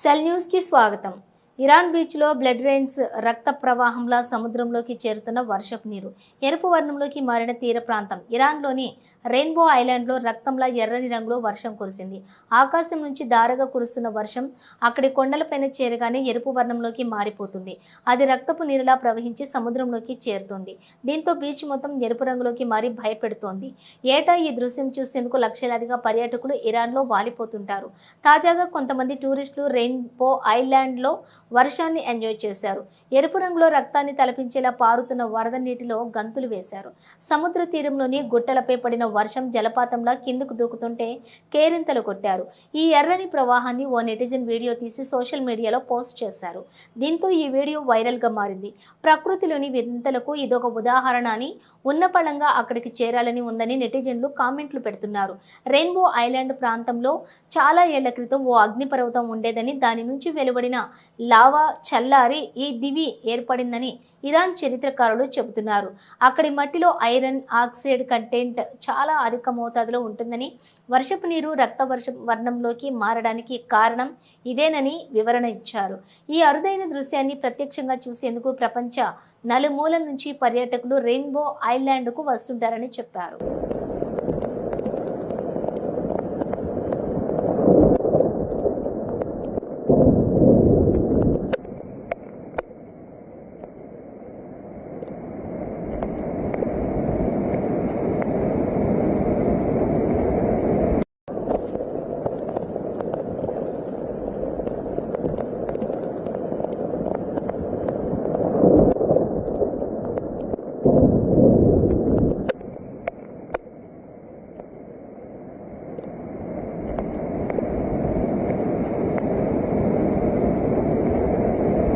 Cell న్యూస్కి స్వాగతం. Iran బీచ్లో బ్లడ్ రైన్స్ రక్త ప్రవాహంలా సముద్రంలోకి చేరుతున్న వర్షపు నీరు ఎరుపు వర్ణంలోకి మారిన తీర ప్రాంతం. ఇరాన్లోని రెయిన్బో ఐలాండ్లో రక్తంలా ఎర్రని రంగులో వర్షం కురిసింది. ఆకాశం నుంచి దారగా కురుస్తున్న వర్షం అక్కడి కొండలపైన చేరగానే ఎరుపు వర్ణంలోకి మారిపోతుంది. అది రక్తపు నీరులా ప్రవహించి సముద్రంలోకి చేరుతుంది. దీంతో బీచ్ మొత్తం ఎరుపు రంగులోకి మారి భయపెడుతోంది. ఏటా ఈ దృశ్యం చూసేందుకు లక్షలాదిగా పర్యాటకులు ఇరాన్లో వాలిపోతుంటారు. తాజాగా కొంతమంది టూరిస్టులు రెయిన్బో ఐలాండ్లో వర్షాన్ని ఎంజాయ్ చేశారు. ఎరుపు రంగులో రక్తాన్ని తలపించేలా పారుతున్న వరద నీటిలో గంతులు వేశారు. సముద్ర తీరంలోని గుట్టలపై పడిన వర్షం జలపాతంలా కిందకు దూకుతుంటే కేరింతలు కొట్టారు. ఈ ఎర్రని ప్రవాహాన్ని ఓ నెటిజన్ వీడియో తీసి సోషల్ మీడియాలో పోస్ట్ చేశారు. దీంతో ఈ వీడియో వైరల్గా మారింది. ప్రకృతిలోని వింతలకు ఇదొక ఉదాహరణ అని ఉన్నపళంగా అక్కడికి చేరాలని ఉందని నెటిజన్లు కామెంట్లు పెడుతున్నారు. రెయిన్బో ఐలాండ్ ప్రాంతంలో చాలా ఏళ్ళ క్రితం ఓ అగ్నిపర్వతం ఉండేదని దాని నుంచి వెలువడిన లావా చల్లారి ఈ దివి ఏర్పడిందని ఇరాన్ చరిత్రకారులు చెబుతున్నారు. అక్కడి మట్టిలో ఐరన్ ఆక్సైడ్ కంటెంట్ చాలా అధిక మోతాదులో ఉంటుందని వర్షపు నీరు రక్త వర్ష వర్ణంలోకి మారడానికి కారణం ఇదేనని వివరణ ఇచ్చారు. ఈ అరుదైన దృశ్యాన్ని ప్రత్యక్షంగా చూసేందుకు ప్రపంచ నలుమూలల నుంచి పర్యాటకులు రెయిన్బో ఐలాండ్కు వస్తుంటారని చెప్పారు.